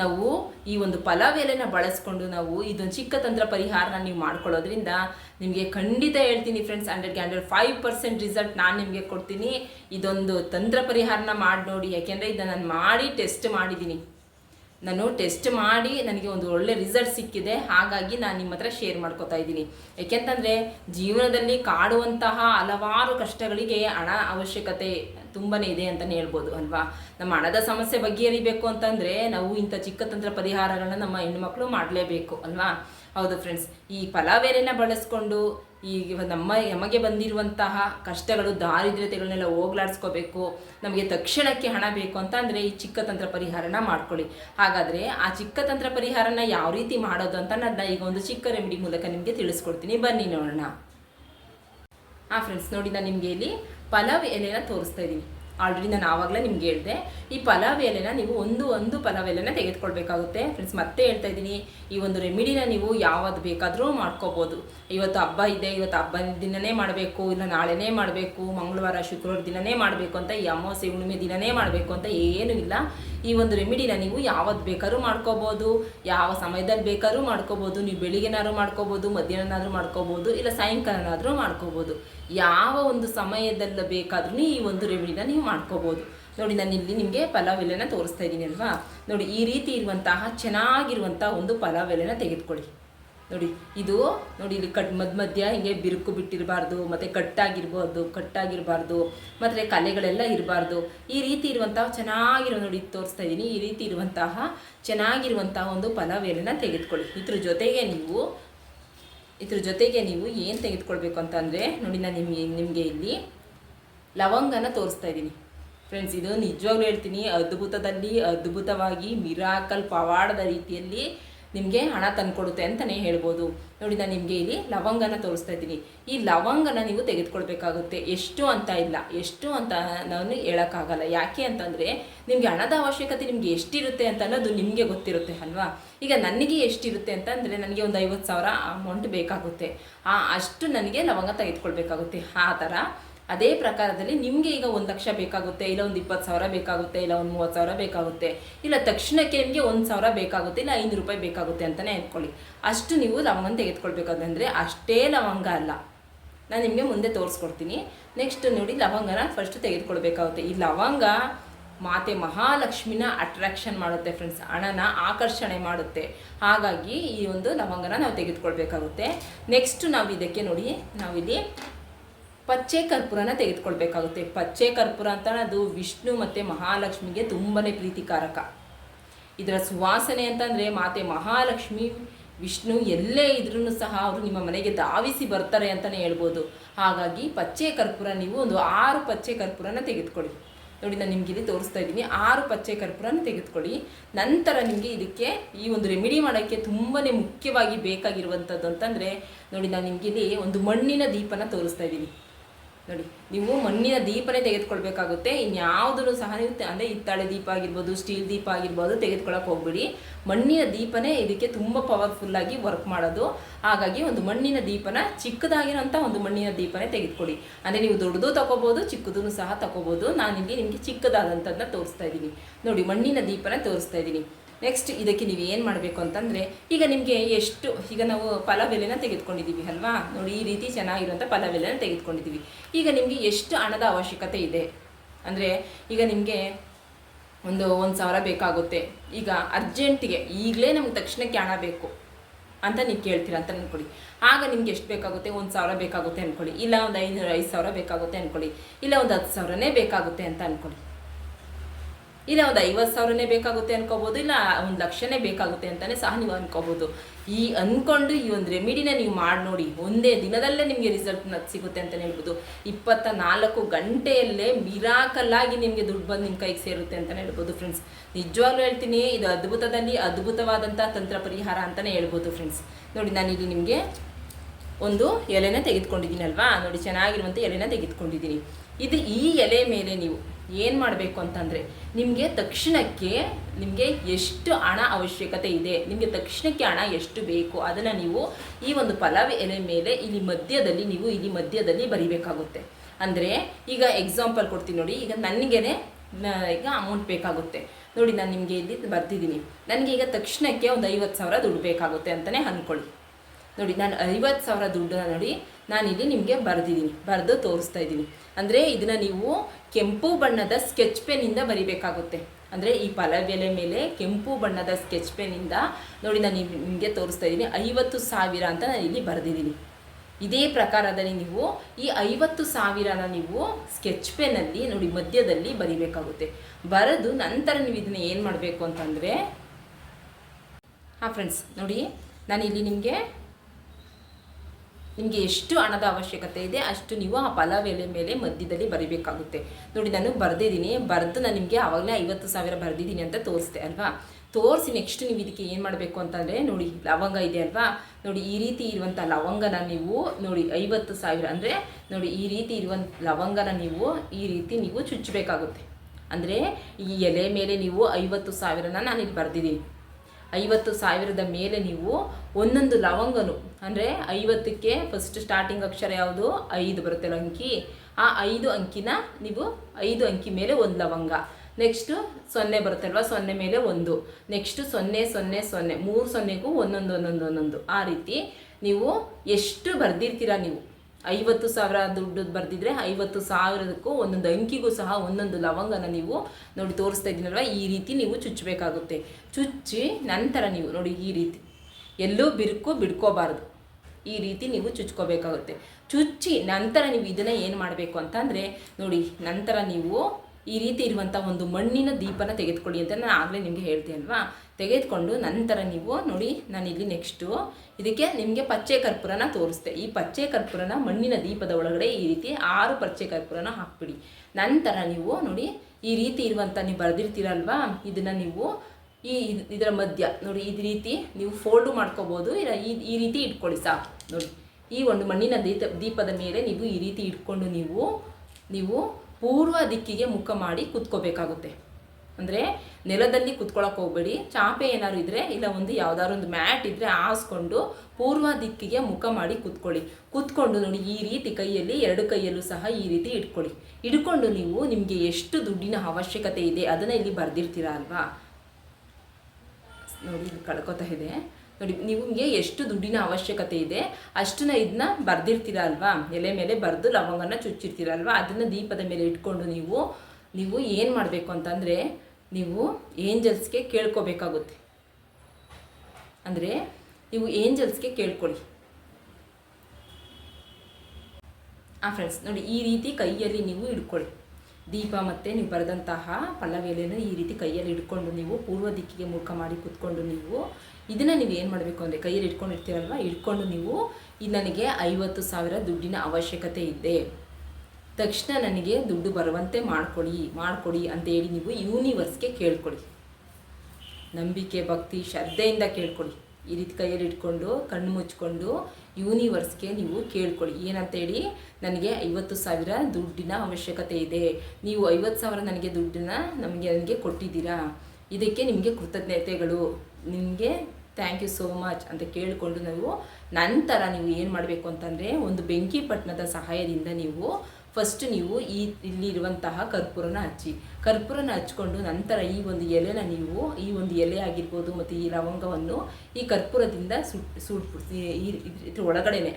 ನಾವು ಈ ಒಂದು ಫಲವೇಲೆನ ಬಳಸ್ಕೊಂಡು ನಾವು ಇದೊಂದು ಚಿಕ್ಕ ತಂತ್ರ ಪರಿಹಾರನ ನೀವು ಮಾಡ್ಕೊಳ್ಳೋದ್ರಿಂದ ನಿಮಗೆ ಖಂಡಿತ ಹೇಳ್ತೀನಿ ಫ್ರೆಂಡ್ಸ್ ಹಂಡ್ರೆಡ್ಗೆ ಹಂಡ್ರೆಡ್ ಫೈವ್ ಪರ್ಸೆಂಟ್ ರಿಸಲ್ಟ್ ನಾನು ನಿಮಗೆ ಕೊಡ್ತೀನಿ. ಇದೊಂದು ತಂತ್ರ ಪರಿಹಾರನ ಮಾಡಿ ನೋಡಿ. ಯಾಕೆಂದರೆ ಇದನ್ನು ನಾನು ಮಾಡಿ ಟೆಸ್ಟ್ ಮಾಡಿದ್ದೀನಿ. ನಾನು ಟೆಸ್ಟ್ ಮಾಡಿ ನನಗೆ ಒಂದು ಒಳ್ಳೆ ರಿಸಲ್ಟ್ ಸಿಕ್ಕಿದೆ. ಹಾಗಾಗಿ ನಾನು ನಿಮ್ಮ ಹತ್ರ ಶೇರ್ ಮಾಡ್ಕೋತಾ ಇದ್ದೀನಿ. ಯಾಕೆಂತಂದರೆ ಜೀವನದಲ್ಲಿ ಕಾಡುವಂತಹ ಹಲವಾರು ಕಷ್ಟಗಳಿಗೆ ಹಣ ಅವಶ್ಯಕತೆ ತುಂಬಾ ಇದೆ ಅಂತಲೇ ಹೇಳ್ಬೋದು, ಅಲ್ವಾ? ನಮ್ಮ ಹಣದ ಸಮಸ್ಯೆ ಬಗೆಹರಿಬೇಕು ಅಂತಂದರೆ ನಾವು ಇಂಥ ಚಿಕ್ಕ ತಂತ್ರ ಪರಿಹಾರಗಳನ್ನ ನಮ್ಮ ಹೆಣ್ಣುಮಕ್ಕಳು ಮಾಡಲೇಬೇಕು, ಅಲ್ವಾ? ಹೌದು ಫ್ರೆಂಡ್ಸ್ ಈ ಫಲವೇರೆನ ಬಳಸ್ಕೊಂಡು ಈಗ ನಮ್ಮ ನಮಗೆ ಬಂದಿರುವಂತಹ ಕಷ್ಟಗಳು, ದಾರಿದ್ರ್ಯತೆಗಳನ್ನೆಲ್ಲ ಹೋಗ್ಲಾಡ್ಸ್ಕೋಬೇಕು, ನಮಗೆ ತಕ್ಷಣಕ್ಕೆ ಹಣ ಬೇಕು ಅಂತ ಅಂದರೆ ಈ ಚಿಕ್ಕ ತಂತ್ರ ಪರಿಹಾರನ ಮಾಡ್ಕೊಳ್ಳಿ. ಹಾಗಾದರೆ ಆ ಚಿಕ್ಕ ತಂತ್ರ ಪರಿಹಾರನ ಯಾವ ರೀತಿ ಮಾಡೋದು ಅಂತ ನಾನು ಈಗ ಒಂದು ಚಿಕ್ಕ ರೆಮಿಡಿ ಮೂಲಕ ನಿಮಗೆ ತಿಳಿಸ್ಕೊಡ್ತೀನಿ. ಬನ್ನಿ ನೋಡೋಣ. ಹಾಂ ಫ್ರೆಂಡ್ಸ್ ನೋಡಿ, ನಾನು ನಿಮಗೆ ಇಲ್ಲಿ ಪಲಾವ್ ಎಲೆಯನ್ನು ತೋರಿಸ್ತಾ ಇದ್ದೀನಿ ಆಲ್ರೆಡಿ ನಾನು ಆವಾಗಲೇ ನಿಮ್ಗೆ ಹೇಳಿದೆ, ಈ ಪಲಾವ್ ಎಲೆನ ನೀವು ಒಂದು ಒಂದು ಪಲಾವ್ ಎಲೆನ ತೆಗೆದುಕೊಳ್ಬೇಕಾಗುತ್ತೆ. ಫ್ರೆಂಡ್ಸ್ ಮತ್ತೆ ಹೇಳ್ತಾ ಇದ್ದೀನಿ, ಈ ಒಂದು ರೆಮಿಡಿನ ನೀವು ಯಾವುದು ಬೇಕಾದರೂ ಮಾಡ್ಕೋಬೋದು. ಇವತ್ತು ಹಬ್ಬ ಇದೆ, ಇವತ್ತು ಹಬ್ಬ ದಿನನೇ ಮಾಡಬೇಕು, ಇಲ್ಲ ನಾಳೆನೇ ಮಾಡಬೇಕು, ಮಂಗಳವಾರ, ಶುಕ್ರವಾರ ದಿನನೇ ಮಾಡಬೇಕು ಅಂತ, ಈ ಅಮಾವಾಸ್ಯೆ ಹುಣ್ಣಿಮೆ ದಿನನೇ ಮಾಡಬೇಕು ಅಂತ ಏನೂ ಇಲ್ಲ. ಈ ಒಂದು ರೆಮಿಡಿನ ನೀವು ಯಾವತ್ತು ಬೇಕಾದ್ರೂ ಮಾಡ್ಕೋಬೋದು, ಯಾವ ಸಮಯದಲ್ಲಿ ಬೇಕಾದ್ರೂ ಮಾಡ್ಕೋಬೋದು, ನೀವು ಬೆಳಿಗ್ಗೆನಾದ್ರೂ ಮಾಡ್ಕೋಬೋದು, ಮಧ್ಯಾಹ್ನನಾದ್ರೂ ಮಾಡ್ಕೋಬೋದು, ಇಲ್ಲ ಸಾಯಂಕಾಲನಾದರೂ ಮಾಡ್ಕೋಬೋದು. ಯಾವ ಒಂದು ಸಮಯದಲ್ಲಿ ಬೇಕಾದ್ರೂ ಈ ಒಂದು ರೆಮಿಡಿನ ನೀವು ಮಾಡ್ಕೋಬೋದು. ನೋಡಿ, ನಾನು ಇಲ್ಲಿ ನಿಮಗೆ ಪಲಾವ್ ಎಲೆನ ತೋರಿಸ್ತಾ ಇದ್ದೀನಿ ಅಲ್ವಾ? ನೋಡಿ, ಈ ರೀತಿ ಇರುವಂತಹ ಚೆನ್ನಾಗಿರುವಂಥ ಒಂದು ಪಲಾವ್ ಎಲೆನ ತೆಗೆದುಕೊಳ್ಳಿ. ನೋಡಿ, ಇದು ನೋಡಿ ಇಲ್ಲಿ ಕಟ್ ಮಧ್ಯ ಮಧ್ಯ ಹಿಂಗೆ ಬಿರುಕು ಬಿಟ್ಟಿರಬಾರ್ದು, ಮತ್ತು ಕಟ್ಟಾಗಿರ್ಬಾರ್ದು ಕಟ್ಟಾಗಿರಬಾರ್ದು, ಮತ್ತೆ ಕಲೆಗಳೆಲ್ಲ ಇರಬಾರ್ದು. ಈ ರೀತಿ ಇರುವಂತಹ ಚೆನ್ನಾಗಿರೋ ನೋಡಿ ತೋರಿಸ್ತಾ ಇದ್ದೀನಿ ಈ ರೀತಿ ಇರುವಂತಹ ಚೆನ್ನಾಗಿರುವಂತಹ ಒಂದು ಪಲಾವ್ ತೆಗೆದುಕೊಳ್ಳಿ. ಇದ್ರ ಜೊತೆಗೆ ನೀವು, ಇದ್ರ ಜೊತೆಗೆ ನೀವು ಏನು ತೆಗೆದುಕೊಳ್ಬೇಕು ಅಂತಂದರೆ ನೋಡಿ ನಾನು ನಿಮಗೆ ನಿಮಗೆ ಇಲ್ಲಿ ಲವಂಗನ ತೋರಿಸ್ತಾ ಇದ್ದೀನಿ ಫ್ರೆಂಡ್ಸ್ ಇದು ನಿಜವಾಗ್ಲೂ ಹೇಳ್ತೀನಿ. ಅದ್ಭುತದಲ್ಲಿ, ಅದ್ಭುತವಾಗಿ ಮಿರಾಕಲ್ ಪವಾಡದ ರೀತಿಯಲ್ಲಿ ನಿಮಗೆ ಹಣ ತಂದುಕೊಡುತ್ತೆ ಅಂತಲೇ ಹೇಳ್ಬೋದು. ನೋಡಿ, ನಾನು ನಿಮಗೆ ಇಲ್ಲಿ ಲವಂಗನ ತೋರಿಸ್ತಾ ಇದ್ದೀನಿ. ಈ ಲವಂಗನ ನೀವು ತೆಗೆದುಕೊಳ್ಬೇಕಾಗುತ್ತೆ. ಎಷ್ಟು ಅಂತ ಇಲ್ಲ. ಎಷ್ಟು ಅಂತ ನಾನು ಹೇಳೋಕ್ಕಾಗಲ್ಲ. ಯಾಕೆ ಅಂತಂದರೆ, ನಿಮಗೆ ಹಣದ ಅವಶ್ಯಕತೆ ನಿಮಗೆ ಎಷ್ಟಿರುತ್ತೆ ಅಂತ ಅನ್ನೋದು ನಿಮಗೆ ಗೊತ್ತಿರುತ್ತೆ ಅಲ್ವಾ? ಈಗ ನನಗೆ ಎಷ್ಟಿರುತ್ತೆ ಅಂತಂದರೆ, ನನಗೆ ಒಂದು ಐವತ್ತು ಸಾವಿರ ಅಮೌಂಟ್ ಬೇಕಾಗುತ್ತೆ. ಆ ಅಷ್ಟು ನನಗೆ ಲವಂಗ ತೆಗೆದುಕೊಳ್ಬೇಕಾಗುತ್ತೆ. ಆ ಥರ ಅದೇ ಪ್ರಕಾರದಲ್ಲಿ ನಿಮಗೆ ಈಗ ಒಂದು ಲಕ್ಷ ಬೇಕಾಗುತ್ತೆ, ಇಲ್ಲ ಒಂದು ಇಪ್ಪತ್ತು ಸಾವಿರ ಬೇಕಾಗುತ್ತೆ, ಇಲ್ಲ ಒಂದು ಮೂವತ್ತು ಸಾವಿರ ಬೇಕಾಗುತ್ತೆ, ಇಲ್ಲ ತಕ್ಷಣಕ್ಕೆ ನಿಮಗೆ ಒಂದು ಸಾವಿರ ಬೇಕಾಗುತ್ತೆ, ಇಲ್ಲ ಐನೂರು ರೂಪಾಯಿ ಬೇಕಾಗುತ್ತೆ ಅಂತಲೇ ಅಂದ್ಕೊಳ್ಳಿ ಅಷ್ಟು ನೀವು ಲವಂಗನ ತೆಗೆದುಕೊಳ್ಬೇಕಾದಂದರೆ ಅಷ್ಟೇ ಲವಂಗ ಅಲ್ಲ. ನಾನು ನಿಮಗೆ ಮುಂದೆ ತೋರಿಸ್ಕೊಡ್ತೀನಿ. ನೆಕ್ಸ್ಟ್ ನೋಡಿ ಲವಂಗನ ಫಸ್ಟ್ ತೆಗೆದುಕೊಳ್ಬೇಕಾಗುತ್ತೆ. ಈ ಲವಂಗ ಮಾತೆ ಮಹಾಲಕ್ಷ್ಮಿನ ಅಟ್ರಾಕ್ಷನ್ ಮಾಡುತ್ತೆ ಫ್ರೆಂಡ್ಸ್ ಹಣನ ಆಕರ್ಷಣೆ ಮಾಡುತ್ತೆ. ಹಾಗಾಗಿ ಈ ಒಂದು ಲವಂಗನ ನಾವು ತೆಗೆದುಕೊಳ್ಬೇಕಾಗುತ್ತೆ. ನೆಕ್ಸ್ಟ್ ನಾವು ಇದಕ್ಕೆ ನೋಡಿ, ನಾವಿಲ್ಲಿ ಪಚ್ಚೆ ಕರ್ಪೂರನ ತೆಗೆದುಕೊಳ್ಬೇಕಾಗುತ್ತೆ. ಪಚ್ಚೆ ಕರ್ಪೂರ ಅಂತ ಅದು ವಿಷ್ಣು ಮತ್ತು ಮಹಾಲಕ್ಷ್ಮಿಗೆ ತುಂಬನೇ ಪ್ರೀತಿಕಾರಕ. ಇದರ ಸುವಾಸನೆ ಅಂತಂದರೆ ಮಾತೆ ಮಹಾಲಕ್ಷ್ಮಿ, ವಿಷ್ಣು ಎಲ್ಲೇ ಇದ್ರೂ ಸಹ ಅವರು ನಿಮ್ಮ ಮನೆಗೆ ಧಾವಿಸಿ ಬರ್ತಾರೆ ಅಂತಲೇ ಹೇಳ್ಬೋದು. ಹಾಗಾಗಿ ಪಚ್ಚೆ ಕರ್ಪೂರ ನೀವು ಒಂದು ಆರು ಪಚ್ಚೆ ಕರ್ಪೂರನ ತೆಗೆದುಕೊಳ್ಳಿ. ನೋಡಿ, ನಾನು ನಿಮ್ಗೆ ಇಲ್ಲಿ ತೋರಿಸ್ತಾ ಇದ್ದೀನಿ. ಆರು ಪಚ್ಚೆ ಕರ್ಪೂರನ ತೆಗೆದುಕೊಳ್ಳಿ. ನಂತರ ನಿಮಗೆ ಇದಕ್ಕೆ ಈ ಒಂದು ರೆಮಿಡಿ ಮಾಡೋಕ್ಕೆ ತುಂಬಾ ಮುಖ್ಯವಾಗಿ ಬೇಕಾಗಿರುವಂಥದ್ದು ಅಂತಂದರೆ, ನೋಡಿ, ನಾನು ನಿಮಗೆ ಇಲ್ಲಿ ಒಂದು ಮಣ್ಣಿನ ದೀಪನ ತೋರಿಸ್ತಾ ಇದ್ದೀನಿ. ನೋಡಿ, ನೀವು ಮಣ್ಣಿನ ದೀಪನೇ ತೆಗೆದುಕೊಳ್ಬೇಕಾಗುತ್ತೆ. ಇನ್ಯಾವುದನ್ನು ಸಹ ನೀವು ಅಂದರೆ ಹಿತ್ತಾಳೆ ದೀಪ ಆಗಿರ್ಬೋದು, ಸ್ಟೀಲ್ ದೀಪ ಆಗಿರ್ಬೋದು ತೆಗೆದುಕೊಳ್ಳೋಕೆ ಹೋಗ್ಬಿಡಿ. ಮಣ್ಣಿನ ದೀಪನೇ ಇದಕ್ಕೆ ತುಂಬ ಪವರ್ಫುಲ್ಲಾಗಿ ವರ್ಕ್ ಮಾಡೋದು. ಹಾಗಾಗಿ ಒಂದು ಮಣ್ಣಿನ ದೀಪನ ಚಿಕ್ಕದಾಗಿರೋಂಥ ಒಂದು ಮಣ್ಣಿನ ದೀಪನೇ ತೆಗೆದುಕೊಡಿ. ಅಂದರೆ ನೀವು ದೊಡ್ಡದು ತಗೋಬೋದು ಚಿಕ್ಕದೂ ಸಹ ತಗೋಬೋದು. ನಾನು ನಿಮಗೆ ನಿಮಗೆ ಚಿಕ್ಕದಾದಂಥದ್ದನ್ನ ತೋರಿಸ್ತಾ ಇದ್ದೀನಿ. ನೋಡಿ, ಮಣ್ಣಿನ ದೀಪನ ತೋರಿಸ್ತಾ ಇದ್ದೀನಿ. ನೆಕ್ಸ್ಟ್ ಇದಕ್ಕೆ ನೀವು ಏನು ಮಾಡಬೇಕು ಅಂತಂದರೆ, ಈಗ ನಿಮಗೆ ಎಷ್ಟು, ಈಗ ನಾವು ಪಲಾವ್ ಎಲೆನ ತೆಗೆದುಕೊಂಡಿದ್ದೀವಿ ಅಲ್ವಾ? ನೋಡಿ, ಈ ರೀತಿ ಚೆನ್ನಾಗಿರುವಂಥ ಪಲಾವ್ ಎಲೆನ ತೆಗೆದುಕೊಂಡಿದ್ದೀವಿ ಈಗ ನಿಮಗೆ ಎಷ್ಟು ಹಣದ ಅವಶ್ಯಕತೆ ಇದೆ? ಅಂದರೆ, ಈಗ ನಿಮಗೆ ಒಂದು ಒಂದು ಸಾವಿರ ಬೇಕಾಗುತ್ತೆ. ಈಗ ಅರ್ಜೆಂಟಿಗೆ ಈಗಲೇ ನಮ್ಗೆ ತಕ್ಷಣಕ್ಕೆ ಹಣ ಬೇಕು ಅಂತ ನೀವು ಕೇಳ್ತೀರ ಅಂತ ಅಂದ್ಕೊಳ್ಳಿ ಆಗ ನಿಮ್ಗೆ ಎಷ್ಟು ಬೇಕಾಗುತ್ತೆ? ಒಂದು ಸಾವಿರ ಬೇಕಾಗುತ್ತೆ ಅಂದ್ಕೊಳ್ಳಿ ಇಲ್ಲ ಒಂದು ಐನೂರು, ಐದು ಸಾವಿರ ಬೇಕಾಗುತ್ತೆ ಅಂದ್ಕೊಳ್ಳಿ ಇಲ್ಲ ಒಂದು ಹತ್ತು ಸಾವಿರನೇ ಬೇಕಾಗುತ್ತೆ ಅಂತ ಅಂದ್ಕೊಳ್ಳಿ ಇಲ್ಲ, ಒಂದು ಐವತ್ತು ಸಾವಿರನೇ ಬೇಕಾಗುತ್ತೆ ಅನ್ಕೋಬೋದು, ಇಲ್ಲ, ಒಂದು ಲಕ್ಷನೇ ಬೇಕಾಗುತ್ತೆ ಅಂತಲೇ ಸಹ ನೀವು ಅನ್ಕೋಬೋದು. ಈ ಅಂದ್ಕೊಂಡು ಈ ಒಂದು ರೆಮಿಡಿನ ನೀವು ಮಾಡಿ ನೋಡಿ, ಒಂದೇ ದಿನದಲ್ಲೇ ನಿಮಗೆ ರಿಸಲ್ಟ್ ಸಿಗುತ್ತೆ ಅಂತಲೇ ಹೇಳ್ಬೋದು. ಇಪ್ಪತ್ತ ನಾಲ್ಕು ಗಂಟೆಯಲ್ಲೇ ಮಿರಾಕಲ್ಲಾಗಿ ನಿಮಗೆ ದುಡ್ಡು ಬಂದು ನಿಮ್ಮ ಕೈಗೆ ಸೇರುತ್ತೆ ಅಂತಲೇ ಹೇಳ್ಬೋದು ಫ್ರೆಂಡ್ಸ್ ನಿಜವಾಗ್ಲೂ ಹೇಳ್ತೀನಿ, ಇದು ಅದ್ಭುತದಲ್ಲಿ ಅದ್ಭುತವಾದಂಥ ತಂತ್ರ ಪರಿಹಾರ ಅಂತಲೇ ಹೇಳ್ಬೋದು ಫ್ರೆಂಡ್ಸ್ ನೋಡಿ ನಾನಿಲ್ಲಿ ನಿಮಗೆ ಒಂದು ಎಲೆನ ತೆಗೆದುಕೊಂಡಿದ್ದೀನಿ ಅಲ್ವಾ ನೋಡಿ ಚೆನ್ನಾಗಿರುವಂಥ ಎಲೆನ ತೆಗೆದುಕೊಂಡಿದ್ದೀನಿ ಇದು ಈ ಎಲೆ ಮೇಲೆ ನೀವು ಏನು ಮಾಡಬೇಕು ಅಂತಂದರೆ, ನಿಮಗೆ ತಕ್ಷಣಕ್ಕೆ ನಿಮಗೆ ಎಷ್ಟು ಹಣ ಅವಶ್ಯಕತೆ ಇದೆ, ನಿಮಗೆ ತಕ್ಷಣಕ್ಕೆ ಹಣ ಎಷ್ಟು ಬೇಕು, ಅದನ್ನು ನೀವು ಈ ಒಂದು ಪಲಾವ್ ಎಲೆ ಮೇಲೆ ಇಲ್ಲಿ ಮಧ್ಯದಲ್ಲಿ ನೀವು ಇಲ್ಲಿ ಮಧ್ಯದಲ್ಲಿ ಬರಿಬೇಕಾಗುತ್ತೆ. ಅಂದರೆ, ಈಗ ಎಕ್ಸಾಂಪಲ್ ಕೊಡ್ತೀನಿ ನೋಡಿ, ಈಗ ನನಗೇನೆ ಈಗ ಅಮೌಂಟ್ ಬೇಕಾಗುತ್ತೆ. ನೋಡಿ, ನಾನು ನಿಮಗೆ ಇಲ್ಲಿ ಬರ್ತಿದ್ದೀನಿ ನನಗೆ ಈಗ ತಕ್ಷಣಕ್ಕೆ ಒಂದು ಐವತ್ತು ಸಾವಿರ ದುಡ್ಡು ಬೇಕಾಗುತ್ತೆ ಅಂತಲೇ ಅಂದ್ಕೊಳ್ಳಿ ನೋಡಿ, ನಾನು ಐವತ್ತು ಸಾವಿರ ದುಡ್ಡನ್ನ ನೋಡಿ ನಾನಿಲ್ಲಿ ನಿಮಗೆ ಬರೆದಿದ್ದೀನಿ ಬರೆದು ತೋರಿಸ್ತಾ ಇದ್ದೀನಿ ಅಂದರೆ ಇದನ್ನು ನೀವು ಕೆಂಪು ಬಣ್ಣದ ಸ್ಕೆಚ್ ಪೆನ್ನಿಂದ ಬರಿಬೇಕಾಗುತ್ತೆ. ಅಂದರೆ ಈ ಪಲಾವ್ ಎಲೆ ಮೇಲೆ ಕೆಂಪು ಬಣ್ಣದ ಸ್ಕೆಚ್ ಪೆನ್ನಿಂದ ನೋಡಿ ನಾನು ನಿಮಗೆ ತೋರಿಸ್ತಾ ಇದ್ದೀನಿ ಐವತ್ತು ಸಾವಿರ ಅಂತ ನಾನು ಇಲ್ಲಿ ಬರೆದಿದ್ದೀನಿ ಇದೇ ಪ್ರಕಾರದಲ್ಲಿ ನೀವು ಈ ಐವತ್ತು ಸಾವಿರನ ನೀವು ಸ್ಕೆಚ್ ಪೆನ್ನಲ್ಲಿ ನೋಡಿ ಮಧ್ಯದಲ್ಲಿ ಬರಿಬೇಕಾಗುತ್ತೆ. ಬರೆದು ನಂತರ ನೀವು ಇದನ್ನ ಏನು ಮಾಡಬೇಕು ಅಂತಂದರೆ, ಹಾಂ ಫ್ರೆಂಡ್ಸ್ ನೋಡಿ ನಾನಿಲ್ಲಿ ನಿಮಗೆ ನಿಮಗೆ ಎಷ್ಟು ಹಣದ ಅವಶ್ಯಕತೆ ಇದೆ, ಅಷ್ಟು ನೀವು ಆ ಪಲಾವ್ ಎಲೆ ಮೇಲೆ ಮಧ್ಯದಲ್ಲಿ ಬರಿಬೇಕಾಗುತ್ತೆ. ನೋಡಿ, ನಾನು ಬರೆದಿದ್ದೀನಿ ಬರೆದು ನಾನು ನಿಮಗೆ ಆವಾಗಲೇ ಐವತ್ತು ಸಾವಿರ ಬರೆದಿದ್ದೀನಿ ಅಂತ ತೋರಿಸ್ದೆ ಅಲ್ವಾ? ತೋರಿಸಿ ನೆಕ್ಸ್ಟ್ ನೀವು ಇದಕ್ಕೆ ಏನು ಮಾಡಬೇಕು ಅಂತಂದರೆ, ನೋಡಿ, ಲವಂಗ ಇದೆ ಅಲ್ವಾ? ನೋಡಿ, ಈ ರೀತಿ ಇರುವಂಥ ಲವಂಗನ ನೀವು, ನೋಡಿ, ಐವತ್ತು ಸಾವಿರ ಅಂದರೆ, ನೋಡಿ, ಈ ರೀತಿ ಇರುವಂಥ ಲವಂಗನ ನೀವು, ಈ ರೀತಿ ನೀವು ಚುಚ್ಚಬೇಕಾಗುತ್ತೆ. ಅಂದರೆ, ಈ ಎಲೆ ಮೇಲೆ ನೀವು ಐವತ್ತು ಸಾವಿರನ ಇಲ್ಲಿ ಬರೆದಿದ್ದೀನಿ. ಐವತ್ತು ಸಾವಿರದ ಮೇಲೆ ನೀವು ಒಂದೊಂದು ಲವಂಗನು, ಅಂದರೆ ಐವತ್ತಕ್ಕೆ ಫಸ್ಟ್ ಸ್ಟಾರ್ಟಿಂಗ್ ಅಕ್ಷರ ಯಾವುದು? ಐದು ಬರುತ್ತೆ ಅಂಕಿ ಆ ಐದು ಅಂಕಿನ ನೀವು ಐದು ಅಂಕಿ ಮೇಲೆ ಒಂದು ಲವಂಗ. ನೆಕ್ಸ್ಟು ಸೊನ್ನೆ ಬರುತ್ತಲ್ವ? ಸೊನ್ನೆ ಮೇಲೆ ಒಂದು. ನೆಕ್ಸ್ಟು ಸೊನ್ನೆ ಸೊನ್ನೆ ಸೊನ್ನೆ. ಮೂರು ಸೊನ್ನೆಗೂ ಒಂದೊಂದು ಒಂದೊಂದು ಒಂದೊಂದು. ಆ ರೀತಿ ನೀವು ಎಷ್ಟು ಬರೆದಿರ್ತೀರ ನೀವು? ಐವತ್ತು ಸಾವಿರ ದುಡ್ಡು ಬರೆದಿದ್ರೆ ಐವತ್ತು ಸಾವಿರದಕ್ಕೂ ಒಂದೊಂದು ಅಂಕಿಗೂ ಸಹ ಒಂದೊಂದು ಲವಂಗನ ನೀವು ನೋಡಿ ತೋರಿಸ್ತಾ ಇದ್ದೀನಲ್ವ? ಈ ರೀತಿ ನೀವು ಚುಚ್ಚಬೇಕಾಗುತ್ತೆ. ಚುಚ್ಚಿ ನಂತರ ನೀವು ನೋಡಿ ಈ ರೀತಿ. ಎಲ್ಲೂ ಬಿರುಕು ಬಿಡ್ಕೋಬಾರ್ದು. ಈ ರೀತಿ ನೀವು ಚುಚ್ಕೋಬೇಕಾಗುತ್ತೆ. ಚುಚ್ಚಿ ನಂತರ ನೀವು ಇದನ್ನು ಏನು ಮಾಡಬೇಕು ಅಂತಂದರೆ ನೋಡಿ, ನಂತರ ನೀವು ಈ ರೀತಿ ಇರುವಂಥ ಒಂದು ಮಣ್ಣಿನ ದೀಪನ ತೆಗೆದುಕೊಳ್ಳಿ ಅಂತ ನಾನು ಆಗಲೇ ನಿಮಗೆ ಹೇಳ್ತೇನೆ ಅಲ್ವಾ? ತೆಗೆದುಕೊಂಡು ನಂತರ ನೀವು ನೋಡಿ ನಾನು ಇಲ್ಲಿ ನೆಕ್ಸ್ಟು ಇದಕ್ಕೆ ನಿಮಗೆ ಪಚ್ಚೆ ಕರ್ಪೂರನ ತೋರಿಸ್ದೆ ಈ ಪಚ್ಚೆ ಕರ್ಪೂರನ ಮಣ್ಣಿನ ದೀಪದ ಒಳಗಡೆ ಈ ರೀತಿ ಆರು ಪಚ್ಚೆ ಕರ್ಪೂರನ ಹಾಕ್ಬಿಡಿ. ನಂತರ ನೀವು ನೋಡಿ, ಈ ರೀತಿ ಇರುವಂಥ ನೀವು ಬರೆದಿರ್ತೀರಲ್ವಾ, ಇದನ್ನು ನೀವು ಈ ಇದರ ಮಧ್ಯ ನೋಡಿ, ಈ ರೀತಿ ನೀವು ಫೋಲ್ಡು ಮಾಡ್ಕೋಬೋದು. ಈ ರೀತಿ ಇಟ್ಕೊಳ್ಳಿ ಸಾಕು. ನೋಡಿ, ಈ ಒಂದು ಮಣ್ಣಿನ ದೀಪ ದೀಪದ ಮೇಲೆ ನೀವು ಈ ರೀತಿ ಇಟ್ಕೊಂಡು ನೀವು ನೀವು ಪೂರ್ವ ದಿಕ್ಕಿಗೆ ಮುಖ ಮಾಡಿ ಕುತ್ಕೋಬೇಕಾಗುತ್ತೆ. ಅಂದರೆ ನೆಲದಲ್ಲಿ ಕುತ್ಕೊಳ್ಳೋಕೆ ಹೋಗಬೇಡಿ. ಚಾಪೆ ಏನಾದ್ರು ಇದ್ದರೆ ಇಲ್ಲ ಒಂದು ಯಾವ್ದಾದ್ರು ಒಂದು ಮ್ಯಾಟ್ ಇದ್ದರೆ ಆಸ್ಕೊಂಡು ಪೂರ್ವ ದಿಕ್ಕಿಗೆ ಮುಖ ಮಾಡಿ ಕುತ್ಕೊಳ್ಳಿ. ಕುತ್ಕೊಂಡು ನೋಡಿ ಈ ರೀತಿ ಕೈಯಲ್ಲಿ, ಎರಡು ಕೈಯಲ್ಲೂ ಸಹ ಈ ರೀತಿ ಇಟ್ಕೊಳ್ಳಿ. ಇಟ್ಕೊಂಡು ನೀವು ನಿಮಗೆ ಎಷ್ಟು ದುಡ್ಡಿನ ಅವಶ್ಯಕತೆ ಇದೆ ಅದನ್ನು ಇಲ್ಲಿ ಬರೆದಿರ್ತೀರ ಅಲ್ವಾ? ನೋಡಿ ಕಳ್ಕೊತಾ ಇದೆ. ನೋಡಿ, ನಿಮಗೆ ಎಷ್ಟು ದುಡ್ಡಿನ ಅವಶ್ಯಕತೆ ಇದೆ ಅಷ್ಟನ್ನ ಇದನ್ನ ಬರ್ದಿರ್ತೀರ ಅಲ್ವಾ? ಎಲೆ ಮೇಲೆ ಬರೆದು ಲವಂಗನ ಚುಚ್ಚಿರ್ತೀರ ಅಲ್ವಾ? ಅದನ್ನು ದೀಪದ ಮೇಲೆ ಇಟ್ಕೊಂಡು ನೀವು ನೀವು ಏನು ಮಾಡಬೇಕು ಅಂತಂದರೆ ನೀವು ಏಂಜಲ್ಸ್ಗೆ ಕೇಳ್ಕೋಬೇಕಾಗುತ್ತೆ. ಅಂದರೆ ನೀವು ಏಂಜಲ್ಸ್ಗೆ ಕೇಳ್ಕೊಳ್ಳಿ. ಹಾಂ ಫ್ರೆಂಡ್ಸ್ ನೋಡಿ ಈ ರೀತಿ ಕೈಯಲ್ಲಿ ನೀವು ಇಟ್ಕೊಳ್ಳಿ ದೀಪ ಮತ್ತು ನೀವು ಬರೆದಂತಹ ಪಲ್ಲವ ಈ ರೀತಿ ಕೈಯಲ್ಲಿ ಇಟ್ಕೊಂಡು ನೀವು ಪೂರ್ವ ದಿಕ್ಕಿಗೆ ಮುಖ ಮಾಡಿ ಕೂತ್ಕೊಂಡು ನೀವು ಇದನ್ನು ನೀವು ಏನು ಮಾಡಬೇಕು ಅಂದರೆ ಕೈಯಲ್ಲಿ ಇಟ್ಕೊಂಡಿರ್ತೀರಲ್ವ ಇಟ್ಕೊಂಡು ನೀವು ಇದು ನನಗೆ ಐವತ್ತು ಸಾವಿರ ದುಡ್ಡಿನ ಅವಶ್ಯಕತೆ ಇದೆ. ತಕ್ಷಣ ನನಗೆ ದುಡ್ಡು ಬರುವಂತೆ ಮಾಡಿಕೊಡಿ ಮಾಡಿಕೊಡಿ ಅಂತ ಹೇಳಿ ನೀವು ಯೂನಿವರ್ಸ್ಗೆ ಕೇಳ್ಕೊಡಿ. ನಂಬಿಕೆ, ಭಕ್ತಿ, ಶ್ರದ್ಧೆಯಿಂದ ಕೇಳ್ಕೊಳ್ಳಿ ಈ ರೀತಿ ಕೈಯಲ್ಲಿ ಇಟ್ಕೊಂಡು, ಕಣ್ಣು ಮುಚ್ಕೊಂಡು ಯೂನಿವರ್ಸ್ಗೆ ನೀವು ಕೇಳ್ಕೊಳ್ಳಿ ಏನಂತೇಳಿ ನನಗೆ ಐವತ್ತು ಸಾವಿರ ದುಡ್ಡಿನ ಅವಶ್ಯಕತೆ ಇದೆ. ನೀವು ಐವತ್ತು ಸಾವಿರ ನನಗೆ ದುಡ್ಡನ್ನ ನಮಗೆ, ನನಗೆ ಕೊಟ್ಟಿದ್ದೀರಾ? ಇದಕ್ಕೆ ನಿಮಗೆ ಕೃತಜ್ಞತೆಗಳು. ನಿಮಗೆ ಥ್ಯಾಂಕ್ ಯು ಸೋ ಮಚ್ ಅಂತ ಕೇಳಿಕೊಂಡು ನಾವು ನಂತರ ನೀವು ಏನು ಮಾಡಬೇಕು ಅಂತಂದರೆ, ಒಂದು ಬೆಂಕಿ ಪಟ್ಟಣದ ಸಹಾಯದಿಂದ ನೀವು ಫಸ್ಟ್ ನೀವು ಈ ಇಲ್ಲಿರುವಂತಹ ಕರ್ಪೂರನ ಹಚ್ಚಿ. ಕರ್ಪೂರನ ಹಚ್ಕೊಂಡು ನಂತರ ಈ ಒಂದು ಎಲೆನ ನೀವು, ಈ ಒಂದು ಎಲೆ ಆಗಿರ್ಬೋದು ಮತ್ತು ಈ ಲವಂಗವನ್ನು ಈ ಕರ್ಪೂರದಿಂದ ಸುಟ್ ಸುಟ್, ಈ ಇದ್ರ ಒಳಗಡೆನೆ,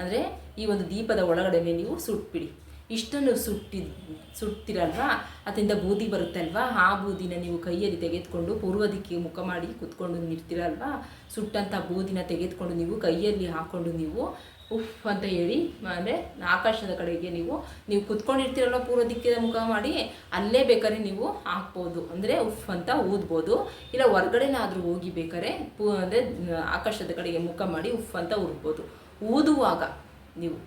ಅಂದರೆ ಈ ಒಂದು ದೀಪದ ಒಳಗಡೆನೆ ನೀವು ಸುಟ್ಬಿಡಿ. ಇಷ್ಟನ್ನು ಸುಟ್ಟಿ ಸುಡ್ತಿರಲ್ವಾ ಅದರಿಂದ ಬೂದಿ ಬರುತ್ತಲ್ವಾ? ಆ ಬೂದಿನ ನೀವು ಕೈಯಲ್ಲಿ ತೆಗೆದುಕೊಂಡು ಪೂರ್ವ ದಿಕ್ಕಿಗೆ ಮುಖ ಮಾಡಿ ಕುತ್ಕೊಂಡು ನಿರ್ತಿರಲ್ವಾ ಸುಟ್ಟಂಥ ಬೂದಿನ ತೆಗೆದುಕೊಂಡು ನೀವು ಕೈಯಲ್ಲಿ ಹಾಕ್ಕೊಂಡು ನೀವು ಉಫ್ ಅಂತ ಹೇಳಿ, ಅಂದರೆ ಆಕಾಶದ ಕಡೆಗೆ ನೀವು ನೀವು ಕುತ್ಕೊಂಡಿರ್ತೀರಲ್ಲ ಪೂರ್ವ ದಿಕ್ಕಿನ ಮುಖ ಮಾಡಿ, ಅಲ್ಲೇ ಬೇಕಾದ್ರೆ ನೀವು ಹಾಕ್ಬೋದು. ಅಂದರೆ ಉಫ್ ಅಂತ ಊದ್ಬೋದು. ಇಲ್ಲ ಹೊರ್ಗಡೆನಾದರೂ ಹೋಗಿ ಬೇಕಾದ್ರೆ ಪೂ, ಅಂದರೆ ಆಕಾಶದ ಕಡೆಗೆ ಮುಖ ಮಾಡಿ ಉಫ್ ಅಂತ ಊದ್ಬೋದು. ಊದುವಾಗ ನೀವು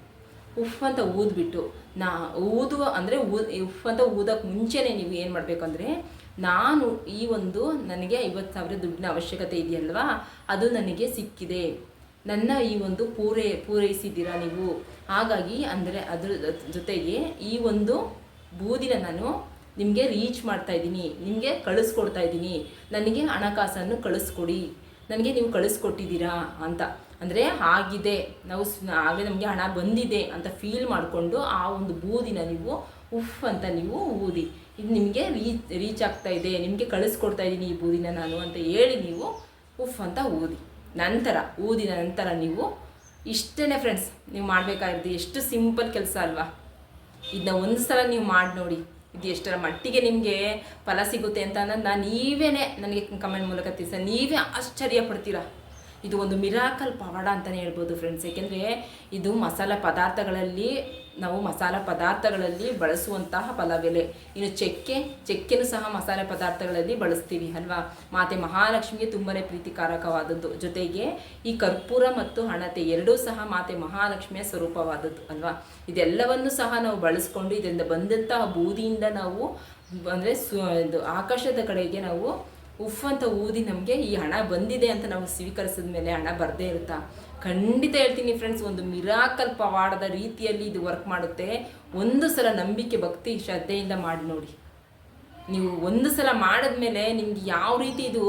ಉಫ್ ಅಂತ ಊದ್ಬಿಟ್ಟು, ನಾ, ಊದುವ, ಅಂದರೆ ಊ ಉಫ್ ಅಂತ ಊದಕ್ಕೆ ಮುಂಚೆನೇ ನೀವು ಏನು ಮಾಡಬೇಕಂದ್ರೆ, ನಾನು ಈ ಒಂದು, ನನಗೆ ಐವತ್ತು ಸಾವಿರ ದುಡ್ಡಿನ ಅವಶ್ಯಕತೆ ಇದೆಯಲ್ವಾ, ಅದು ನನಗೆ ಸಿಕ್ಕಿದೆ. ನನ್ನ ಈ ಒಂದು ಪೂರೈ, ಪೂರೈಸಿದ್ದೀರಾ ನೀವು? ಹಾಗಾಗಿ ಅಂದರೆ ಅದ್ರ ಜೊತೆಗೆ ಈ ಒಂದು ಬೂದಿನ ನಾನು ನಿಮಗೆ ರೀಚ್ ಮಾಡ್ತಾ ಇದ್ದೀನಿ. ನಿಮಗೆ ಕಳಿಸ್ಕೊಡ್ತಾ ಇದ್ದೀನಿ. ನನಗೆ ಹಣಕಾಸನ್ನು ಕಳಿಸ್ಕೊಡಿ. ನನಗೆ ನೀವು ಕಳಿಸ್ಕೊಟ್ಟಿದ್ದೀರಾ ಅಂತ. ಅಂದರೆ ಆಗಿದೆ. ನಾವು ಆಗಲೇ ನಮಗೆ ಹಣ ಬಂದಿದೆ ಅಂತ ಫೀಲ್ ಮಾಡಿಕೊಂಡು ಆ ಒಂದು ಬೂದಿನ ನೀವು ಉಫ್ ಅಂತ ನೀವು ಊದಿ. ಇದು ನಿಮಗೆ ರೀಚ್ ರೀಚ್ ಆಗ್ತಾ ಇದೆ. ನಿಮಗೆ ಕಳಿಸ್ಕೊಡ್ತಾ ಇದ್ದೀನಿ ಈ ಬೂದಿನ ನಾನು ಅಂತ ಹೇಳಿ ನೀವು ಉಫ್ ಅಂತ ಊದಿ. ನಂತರ, ಊದಿದ ನಂತರ ನೀವು ಇಷ್ಟೇ ಫ್ರೆಂಡ್ಸ್ ನೀವು ಮಾಡಬೇಕಾಗಿರೋದು ಎಷ್ಟು ಸಿಂಪಲ್ ಕೆಲಸ ಅಲ್ವಾ? ಇದನ್ನ ಒಂದು ಸಲ ನೀವು ಮಾಡಿ ನೋಡಿ. ಇದು ಎಷ್ಟರ ಮಟ್ಟಿಗೆ ನಿಮಗೆ ಫಲ ಸಿಗುತ್ತೆ ಅಂತ ಅನ್ನೋದು ನಾನು ನೀವೇ ನನಗೆ ಕಮೆಂಟ್ ಮೂಲಕ ತಿಳಿಸ. ನೀವೇ ಆಶ್ಚರ್ಯ ಪಡ್ತೀರಾ? ಇದು ಒಂದು ಮಿರಾಕಲ್ ಪವಾಡ ಅಂತಲೇ ಹೇಳ್ಬೋದು ಫ್ರೆಂಡ್ಸ್ ಏಕೆಂದರೆ ಇದು ಮಸಾಲೆ ಪದಾರ್ಥಗಳಲ್ಲಿ ನಾವು ಮಸಾಲ ಪದಾರ್ಥಗಳಲ್ಲಿ ಬಳಸುವಂತಹ ಫಲವೆಲೆ ಇನ್ನು ಚಕ್ಕೆ, ಚಕ್ಕೆನೂ ಸಹ ಮಸಾಲೆ ಪದಾರ್ಥಗಳಲ್ಲಿ ಬಳಸ್ತೀವಿ ಅಲ್ವಾ? ಮಾತೆ ಮಹಾಲಕ್ಷ್ಮಿಗೆ ತುಂಬನೇ ಪ್ರೀತಿಕಾರಕವಾದದ್ದು. ಜೊತೆಗೆ ಈ ಕರ್ಪೂರ ಮತ್ತು ಹಣತೆ ಎರಡೂ ಸಹ ಮಾತೆ ಮಹಾಲಕ್ಷ್ಮಿಯ ಸ್ವರೂಪವಾದದ್ದು ಅಲ್ವಾ? ಇದೆಲ್ಲವನ್ನು ಸಹ ನಾವು ಬಳಸ್ಕೊಂಡು ಇದರಿಂದ ಬಂದಂತಹ ಬೂದಿಯಿಂದ ನಾವು ಅಂದರೆ ಸು ಆಕಾಶದ ಕಡೆಗೆ ನಾವು ಉಫ್ ಅಂತ ಊದಿ ನಮಗೆ ಈ ಹಣ ಬಂದಿದೆ ಅಂತ ನಾವು ಸ್ವೀಕರಿಸಿದ ಮೇಲೆ ಹಣ ಬರದೇ ಇರುತ್ತಾ? ಖಂಡಿತ ಹೇಳ್ತೀನಿ ಫ್ರೆಂಡ್ಸ್ ಒಂದು ಮಿರಾಕಲ್ ಪವಾಡದ ರೀತಿಯಲ್ಲಿ ಇದು ವರ್ಕ್ ಮಾಡುತ್ತೆ. ಒಂದು ಸಲ ನಂಬಿಕೆ, ಭಕ್ತಿ, ಶ್ರದ್ಧೆಯಿಂದ ಮಾಡಿ ನೋಡಿ. ನೀವು ಒಂದು ಸಲ ಮಾಡಿದ್ಮೇಲೆ ನಿಮ್ಗೆ ಯಾವ ರೀತಿ ಇದು,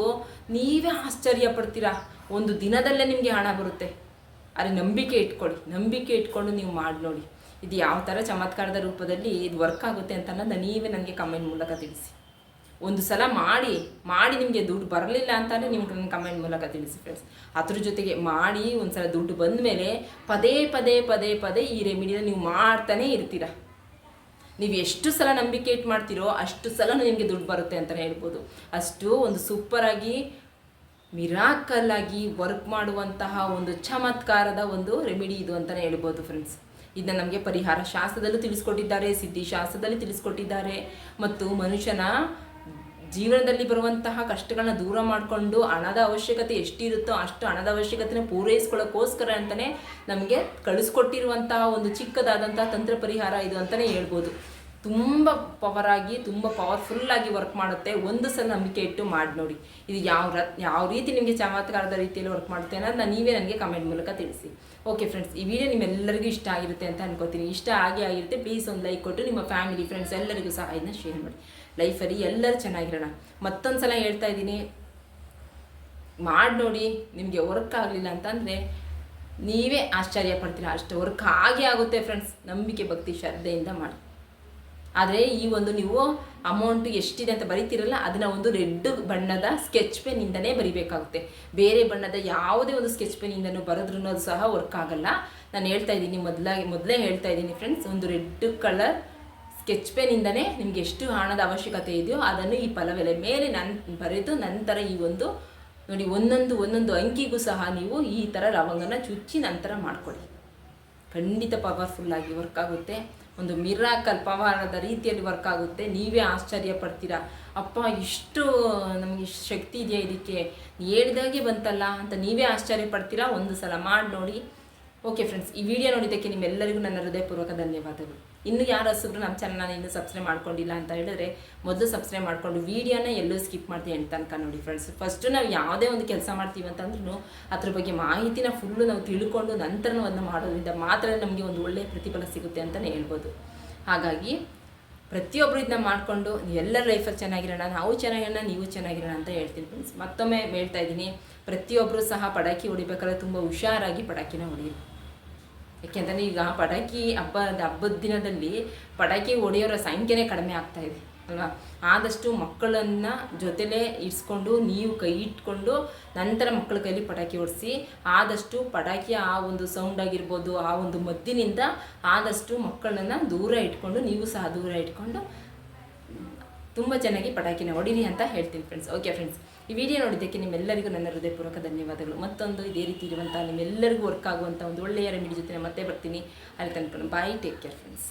ನೀವೇ ಆಶ್ಚರ್ಯ ಪಡ್ತೀರಾ? ಒಂದು ದಿನದಲ್ಲೇ ನಿಮಗೆ ಹಣ ಬರುತ್ತೆ. ಆದರೆ ನಂಬಿಕೆ ಇಟ್ಕೊಳ್ಳಿ. ನಂಬಿಕೆ ಇಟ್ಕೊಂಡು ನೀವು ಮಾಡಿ ನೋಡಿ. ಇದು ಯಾವ ಥರ ಚಮತ್ಕಾರದ ರೂಪದಲ್ಲಿ ಇದು ವರ್ಕ್ ಆಗುತ್ತೆ ಅಂತ ನೀವೇ ನನಗೆ ಕಮೆಂಟ್ ಮೂಲಕ ತಿಳಿಸಿ. ಒಂದು ಸಲ ಮಾಡಿ ಮಾಡಿ ನಿಮಗೆ ದುಡ್ಡು ಬರಲಿಲ್ಲ ಅಂತಲೇ ನಿಮ್ಗೆ ನನ್ನ ಕಮೆಂಟ್ ಮೂಲಕ ತಿಳಿಸಿ ಫ್ರೆಂಡ್ಸ್ ಅದ್ರ ಜೊತೆಗೆ ಮಾಡಿ ಒಂದು ಸಲ ದುಡ್ಡು ಬಂದ ಮೇಲೆ ಪದೇ ಪದೇ ಪದೇ ಪದೇ ಈ ರೆಮಿಡಿನ ನೀವು ಮಾಡ್ತಾನೇ ಇರ್ತೀರ? ನೀವು ಎಷ್ಟು ಸಲ ನಂಬಿಕೆ ಇಟ್ಟು ಮಾಡ್ತೀರೋ ಅಷ್ಟು ಸಲ ನಿಮಗೆ ದುಡ್ಡು ಬರುತ್ತೆ ಅಂತಲೇ ಹೇಳ್ಬೋದು. ಅಷ್ಟು ಒಂದು ಸೂಪರಾಗಿ ಮಿರಾಕಲ್ಲಾಗಿ ವರ್ಕ್ ಮಾಡುವಂತಹ ಒಂದು ಚಮತ್ಕಾರದ ಒಂದು ರೆಮಿಡಿ ಇದು ಅಂತಲೇ ಹೇಳ್ಬೋದು ಫ್ರೆಂಡ್ಸ್ ಇದನ್ನ ನಮಗೆ ಪರಿಹಾರ ಶಾಸ್ತ್ರದಲ್ಲೂ ತಿಳಿಸ್ಕೊಟ್ಟಿದ್ದಾರೆ, ಸಿದ್ಧಿ ಶಾಸ್ತ್ರದಲ್ಲಿ ತಿಳಿಸ್ಕೊಟ್ಟಿದ್ದಾರೆ. ಮತ್ತು ಮನುಷ್ಯನ ಜೀವನದಲ್ಲಿ ಬರುವಂತಹ ಕಷ್ಟಗಳನ್ನ ದೂರ ಮಾಡಿಕೊಂಡು ಹಣದ ಅವಶ್ಯಕತೆ ಎಷ್ಟಿರುತ್ತೋ ಅಷ್ಟು ಹಣದ ಅವಶ್ಯಕತೆನ ಪೂರೈಸ್ಕೊಳ್ಳೋಕ್ಕೋಸ್ಕರ ಅಂತಲೇ ನಮಗೆ ಕಳಿಸ್ಕೊಟ್ಟಿರುವಂತಹ ಒಂದು ಚಿಕ್ಕದಾದಂತಹ ತಂತ್ರ ಪರಿಹಾರ ಇದು ಅಂತಲೇ ಹೇಳ್ಬೋದು. ತುಂಬ ಪವರಾಗಿ ತುಂಬ ಪವರ್ಫುಲ್ಲಾಗಿ ವರ್ಕ್ ಮಾಡುತ್ತೆ. ಒಂದು ಸಲ ನಂಬಿಕೆ ಇಟ್ಟು ಮಾಡಿ ನೋಡಿ. ಇದು ಯಾವ ಯಾವ ರೀತಿ ನಿಮಗೆ ಚಮತ್ಕಾರದ ರೀತಿಯಲ್ಲಿ ವರ್ಕ್ ಮಾಡುತ್ತೆ ಅನ್ನೋದು ನಾನು ನೀವೇ ನನಗೆ ಕಮೆಂಟ್ ಮೂಲಕ ತಿಳಿಸಿ. ಓಕೆ ಫ್ರೆಂಡ್ಸ್ ಈ ವಿಡಿಯೋ ನಿಮ್ಮೆಲ್ಲರಿಗೂ ಇಷ್ಟ ಆಗಿರುತ್ತೆ ಅಂತ ಅನ್ಕೋತೀನಿ. ಇಷ್ಟ ಆಗಿ ಆಗಿರುತ್ತೆ ಪ್ಲೀಸ್ ಒಂದು ಲೈಕ್ ಕೊಟ್ಟು ನಿಮ್ಮ ಫ್ಯಾಮಿಲಿ ಫ್ರೆಂಡ್ಸ್ ಎಲ್ಲರಿಗೂ ಸಹ ಇದನ್ನ ಶೇರ್ ಮಾಡಿ. ಲೈಫಲ್ಲಿ ಎಲ್ಲರೂ ಚೆನ್ನಾಗಿರೋಣ. ಮತ್ತೊಂದು ಸಲ ಹೇಳ್ತಾ ಇದ್ದೀನಿ ಮಾಡಿ ನೋಡಿ ನಿಮಗೆ ವರ್ಕ್ ಆಗಲಿಲ್ಲ ಅಂತಂದರೆ ನೀವೇ ಆಶ್ಚರ್ಯ ಪಡ್ತೀರಾ? ಅಷ್ಟು ವರ್ಕ್ ಆಗೇ ಆಗುತ್ತೆ ಫ್ರೆಂಡ್ಸ್ ನಂಬಿಕೆ, ಭಕ್ತಿ, ಶ್ರದ್ಧೆಯಿಂದ ಮಾಡಿ. ಆದರೆ ಈ ಒಂದು ನೀವು ಅಮೌಂಟ್ ಎಷ್ಟಿದೆ ಅಂತ ಬರಿತೀರಲ್ಲ, ಅದನ್ನು ಒಂದು ರೆಡ್ ಬಣ್ಣದ ಸ್ಕೆಚ್ ಪೆನ್ನಿಂದನೇ ಬರಿಬೇಕಾಗುತ್ತೆ. ಬೇರೆ ಬಣ್ಣದ ಯಾವುದೇ ಒಂದು ಸ್ಕೆಚ್ ಪೆನ್ನಿಂದನೂ ಬರೆದ್ರೂ ಅದು ಸಹ ವರ್ಕ್ ಆಗಲ್ಲ. ನಾನು ಹೇಳ್ತಾ ಇದ್ದೀನಿ, ಮೊದಲಾಗಿ, ಮೊದಲೇ ಹೇಳ್ತಾ ಇದ್ದೀನಿ ಫ್ರೆಂಡ್ಸ್ ಒಂದು ರೆಡ್ ಕಲರ್ ಸ್ಕೆಚ್ ಪೆನ್ನಿಂದನೇ ನಿಮಗೆ ಎಷ್ಟು ಹಣದ ಅವಶ್ಯಕತೆ ಇದೆಯೋ ಅದನ್ನು ಈ ಫಲವೆಲೆ ಮೇಲೆ ನನ್, ಬರೆದು ನಂತರ ಈ ಒಂದು, ನೋಡಿ ಒಂದೊಂದು ಒಂದೊಂದು ಅಂಕಿಗೂ ಸಹ ನೀವು ಈ ಥರ ಲವಂಗನ ಚುಚ್ಚಿ ನಂತರ ಮಾಡಿಕೊಡಿ ಖಂಡಿತ ಪವರ್ಫುಲ್ಲಾಗಿ ವರ್ಕ್ ಆಗುತ್ತೆ. ಒಂದು ಮಿರಾಕಲ್ ಪವಾರದ ರೀತಿಯಲ್ಲಿ ವರ್ಕ್ ಆಗುತ್ತೆ. ನೀವೇ ಆಶ್ಚರ್ಯ ಪಡ್ತೀರಾ? ಅಪ್ಪ, ಇಷ್ಟು ನಮಗೆ ಶಕ್ತಿ ಇದೆಯಾ ಇದಕ್ಕೆ? ಹೇಳಿದಾಗೆ ಬಂತಲ್ಲ ಅಂತ ನೀವೇ ಆಶ್ಚರ್ಯ ಪಡ್ತೀರಾ? ಒಂದು ಸಲ ಮಾಡಿ ನೋಡಿ. ಓಕೆ ಫ್ರೆಂಡ್ಸ್ ಈ ವಿಡಿಯೋ ನೋಡಿದ್ದಕ್ಕೆ ನಿಮ್ಮೆಲ್ಲರಿಗೂ ನನ್ನ ಹೃದಯಪೂರ್ವಕ ಧನ್ಯವಾದಗಳು. ಇನ್ನು ಯಾರು ಹಸಿದ್ರು ನಮ್ಮ ಚಾನಲ್ನ ಇನ್ನೂ ಸಬ್ಸ್ಕ್ರೈಬ್ ಮಾಡ್ಕೊಂಡಿಲ್ಲ ಅಂತ ಹೇಳಿದ್ರೆ ಮೊದಲು ಸಬ್ಸ್ಕ್ರೈಬ್ ಮಾಡ್ಕೊಂಡು ವೀಡಿಯೋನ ಎಲ್ಲೂ ಸ್ಕಿಪ್ ಮಾಡ್ತೀವಿ ಅಂತ ತನಕ ನೋಡಿ ಫ್ರೆಂಡ್ಸ್ ಫಸ್ಟು ನಾವು ಯಾವುದೇ ಒಂದು ಕೆಲಸ ಮಾಡ್ತೀವಿ ಅಂತಂದ್ರೂ ಅದ್ರ ಬಗ್ಗೆ ಮಾಹಿತಿನ ಫುಲ್ಲು ನಾವು ತಿಳ್ಕೊಂಡು ನಂತರ ಅದನ್ನು ಮಾಡೋದ್ರಿಂದ ಮಾತ್ರ ನಮಗೆ ಒಂದು ಒಳ್ಳೆಯ ಪ್ರತಿಫಲ ಸಿಗುತ್ತೆ ಅಂತಲೇ ಹೇಳ್ಬೋದು. ಹಾಗಾಗಿ ಪ್ರತಿಯೊಬ್ಬರು ಇದನ್ನ ಮಾಡಿಕೊಂಡು ಎಲ್ಲರ ಲೈಫಲ್ಲಿ ಚೆನ್ನಾಗಿರೋಣ, ನಾವು ಚೆನ್ನಾಗಿರೋಣ, ನೀವು ಚೆನ್ನಾಗಿರೋಣ ಅಂತ ಹೇಳ್ತೀನಿ ಫ್ರೆಂಡ್ಸ್ ಮತ್ತೊಮ್ಮೆ ಹೇಳ್ತಾ ಇದ್ದೀನಿ ಪ್ರತಿಯೊಬ್ಬರು ಸಹ ಪಟಾಕಿ ಹೊಡಿಬೇಕಾದ್ರೆ ತುಂಬ ಹುಷಾರಾಗಿ ಪಟಾಕಿನ ಹೊಡೆಯಿರಿ ಯಾಕೆಂದರೆ ಈಗ ಪಟಾಕಿ ಹಬ್ಬದ ಹಬ್ಬದ ದಿನದಲ್ಲಿ ಪಟಾಕಿ ಹೊಡೆಯೋರ ಸಂಖ್ಯೆನೇ ಕಡಿಮೆ ಆಗ್ತಾ ಇದೆ, ಅಲ್ವಾ? ಆದಷ್ಟು ಮಕ್ಕಳನ್ನು ಜೊತೆಲೇ ಇರಿಸ್ಕೊಂಡು ನೀವು ಕೈ ಇಟ್ಕೊಂಡು ನಂತರ ಮಕ್ಕಳ ಕೈಲಿ ಪಟಾಕಿ ಹೊಡಿಸಿ, ಆದಷ್ಟು ಪಟಾಕಿ ಆ ಒಂದು ಸೌಂಡ್ ಆಗಿರ್ಬೋದು, ಆ ಒಂದು ಮದ್ದಿನಿಂದ ಆದಷ್ಟು ಮಕ್ಕಳನ್ನು ದೂರ ಇಟ್ಕೊಂಡು, ನೀವು ಸಹ ದೂರ ಇಟ್ಕೊಂಡು ತುಂಬ ಚೆನ್ನಾಗಿ ಪಟಾಕಿನ ಹೊಡೀರಿ ಅಂತ ಹೇಳ್ತೀನಿ ಫ್ರೆಂಡ್ಸ್ ಓಕೆ ಫ್ರೆಂಡ್ಸ್ ಈ ವಿಡಿಯೋ ನೋಡಿದ್ದಕ್ಕೆ ನಿಮ್ಮೆಲ್ಲರಿಗೂ ನನ್ನ ಹೃದಯಪೂರ್ವಕ ಧನ್ಯವಾದಗಳು. ಮತ್ತೊಂದು ಇದೇ ರೀತಿ ಇರುವಂಥ ನಿಮ್ಮೆಲ್ಲರಿಗೂ ವರ್ಕ್ ಆಗುವಂಥ ಒಂದು ಒಳ್ಳೆಯ ರೆಮಿಡಿ ಜೊತೆ ಮತ್ತೆ ಬರ್ತೀನಿ. ಅಲ್ಲಿ ತನಕ ಬಾಯ್ ಟೇಕ್ ಕೇರ್ ಫ್ರೆಂಡ್ಸ್